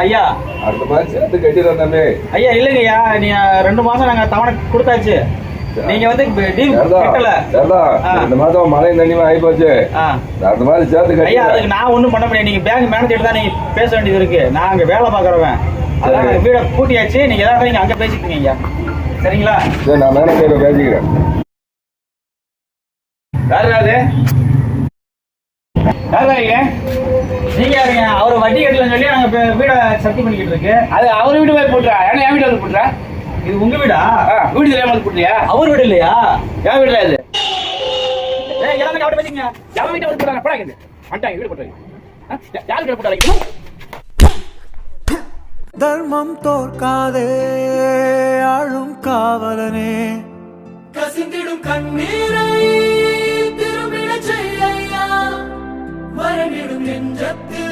ஐயா. அடுத்த மாதிரி சேர்த்து கட்டிடுறேன் தம்பி. ஐயா இல்லைங்கய்யா. நீ ரெண்டு மாசம் நாங்க தவணை கொடுத்தாச்சு. நீங்க வந்து. இந்த மாதம் மழை தண்ணியும் ஆகி போச்சு. அடுத்த மாதிரி சேர்த்து அதுக்கு கட்டி நான் ஒண்ணும் பண்ண முடியாது. நீங்க பேங்க் மேனேஜர் தான் நீங்க பேச வேண்டியது இருக்கு. நான் அங்க வேலை பாக்குறவன் அதான் வீட பூட்டியாச்சு. நீங்க ஏதாவது நீங்க அங்க பேசிக்கீங்க ஐயா. சரிங்களா? சரி நான் மேனேஜரை பேசிக்கிறேன். யாரு யாரு? யாரு வட்டி கட்டலன்னு சொல்லி நாங்க வீட சத்தி பண்ணிக்கிட்டு இருக்கு. அது அவர் வீட்டு போய் போட்டுறா? ஏன்னா என் வீட்டு வந்து போட்டுறா? இது உங்க வீடா? வீடு தெரியாம வந்து போட்டுறியா? அவர் வீடு இல்லையா? என் வீட்டுல இது? ஏய் எல்லாரும் அவட்ட பேசிக்கங்க என் வீட்டை வந்து போட்டாங்க போடாங்க வந்துட்டாங்க வீடு போட்டாங்க யார் வீட்டு போட்டாங்க தர்மம் தோற்காதே ஆளும் காவலனே. கசிந்திடும் கண்ணீரை திரும்பிடச் செய்யா மரணிடும் நெஞ்சத்தை